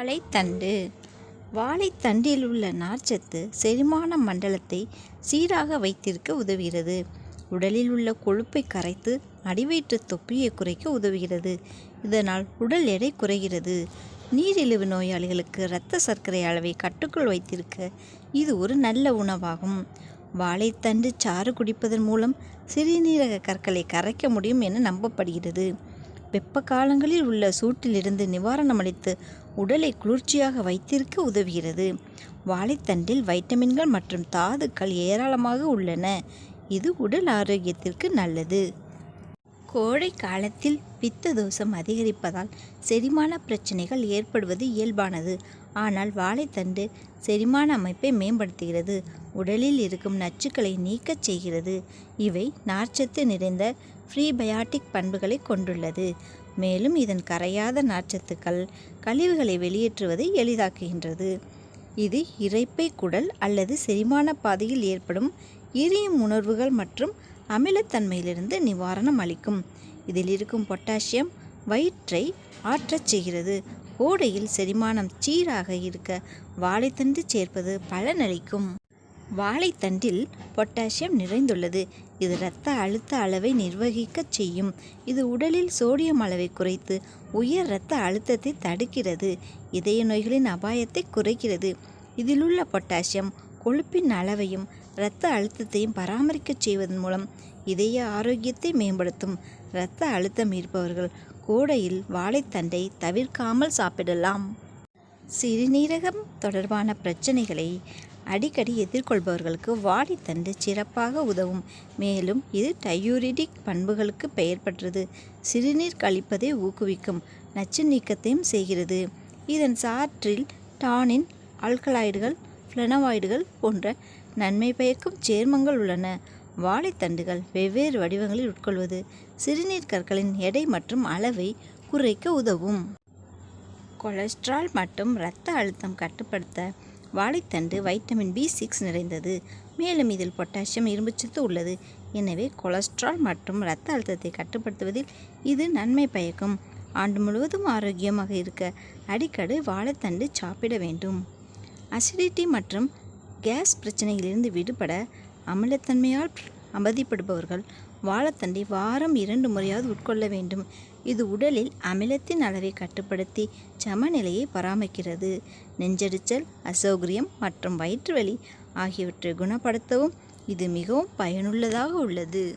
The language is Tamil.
வாழைத்தண்டு. வாழைத்தண்டில் உள்ள நார்ச்சத்து செரிமான மண்டலத்தை சீராக வைத்திருக்க உதவுகிறது. உடலில் உள்ள கொழுப்பை கரைத்து அடிவயிற்று தொப்பியை குறைக்க உதவுகிறது. இதனால் உடல் எடை குறைகிறது. நீரிழிவு நோயாளிகளுக்கு இரத்த சர்க்கரை அளவை கட்டுக்குள் வைத்திருக்க இது ஒரு நல்ல உணவாகும். வாழைத்தண்டு சாறு குடிப்பதன் மூலம் சிறுநீரக கற்களை கரைக்க முடியும் என நம்பப்படுகிறது. வெப்ப காலங்களில் உள்ள சூட்டிலிருந்து நிவாரணமளித்து உடலை குளிர்ச்சியாக வைத்திருக்க உதவுகிறது. வாழைத்தண்டில் வைட்டமின்கள் மற்றும் தாதுக்கள் ஏராளமாக உள்ளன. இது உடல் ஆரோக்கியத்திற்கு நல்லது. கோடை காலத்தில் பித்த தோஷம் அதிகரிப்பதால் செரிமான பிரச்சனைகள் ஏற்படுவது இயல்பானது. ஆனால் வாழைத்தண்டு செரிமான அமைப்பை மேம்படுத்துகிறது. உடலில் இருக்கும் நச்சுக்களை நீக்கச் செய்கிறது. இவை நார்ச்சத்து நிறைந்த ஃப்ரீபயாட்டிக் பண்புகளை கொண்டுள்ளது. மேலும் இதன் கரையாத நார்ச்சத்துக்கள் கழிவுகளை வெளியேற்றுவதை எளிதாக்குகின்றது. இது இறைப்பை குடல் அல்லது செரிமான பாதையில் ஏற்படும் எரியும் உணர்வுகள் மற்றும் அமிலத்தன்மையிலிருந்து நிவாரணம் அளிக்கும். இதில் இருக்கும் பொட்டாசியம் வயிற்றை ஆற்றச் செய்கிறது. கோடையில் செரிமானம் சீராக இருக்க வாழைத்தண்டு சேர்ப்பது பலனளிக்கும். வாழைத்தண்டில் பொட்டாசியம் நிறைந்துள்ளது. இது இரத்த அழுத்த அளவை நிர்வகிக்கச் செய்யும். இது உடலில் சோடியம் அளவை குறைத்து உயர் இரத்த அழுத்தத்தை தடுக்கிறது. இதய நோய்களின் அபாயத்தை குறைக்கிறது. இதிலுள்ள பொட்டாசியம் கொழுப்பின் அளவையும் இரத்த அழுத்தத்தையும் பராமரிக்கச் செய்வதன் மூலம் இதய ஆரோக்கியத்தை மேம்படுத்தும். இரத்த அழுத்தம் இருப்பவர்கள் கோடையில் வாழைத்தண்டை தவிர்க்காமல் சாப்பிடலாம். சிறுநீரகம் தொடர்பான பிரச்சனைகளை அடிக்கடி எதிர்கொள்பவர்களுக்கு வாழைத்தண்டு சிறப்பாக உதவும். மேலும் இது டயூரிடிக் பண்புகளுக்கு பெயர் பெற்றது. சிறுநீர் கழிப்பதை ஊக்குவிக்கும் நச்சு நீக்கத்தையும் செய்கிறது. இதன் சாற்றில் டானின் ஆல்கலாய்டுகள் ஃப்ளனவாய்டுகள் போன்ற நன்மை பயக்கும் சேர்மங்கள் உள்ளன. வாழைத்தண்டுகள் வெவ்வேறு வடிவங்களில் உட்கொள்வது சிறுநீர் கற்களின் எடை மற்றும் அளவை குறைக்க உதவும். கொலஸ்ட்ரால் மற்றும் இரத்த அழுத்தம் கட்டுப்படுத்த வாழைத்தண்டு வைட்டமின் பி சிக்ஸ் நிறைந்தது. மேலும் இதில் பொட்டாசியம் இரும்புச்சத்து உள்ளது. எனவே கொலஸ்ட்ரால் மற்றும் இரத்த அழுத்தத்தை கட்டுப்படுத்துவதில் இது நன்மை பயக்கும். ஆண்டு முழுவதும் ஆரோக்கியமாக இருக்க அடிக்கடி வாழைத்தண்டு சாப்பிட வேண்டும். அசிடிட்டி மற்றும் கேஸ் பிரச்சனையிலிருந்து விடுபட அமிலத்தன்மையால் அவதிப்படுபவர்கள் வாழைத்தண்டை வாரம் இரண்டு முறையாவது உட்கொள்ள வேண்டும். இது உடலில் அமிலத்தின் அளவை கட்டுப்படுத்தி சமநிலையை பராமரிக்கிறது. நெஞ்சடிச்சல் அசௌகரியம் மற்றும் வயிற்றுவலி ஆகியவற்றை குணப்படுத்தவும் இது மிகவும் பயனுள்ளதாக உள்ளது.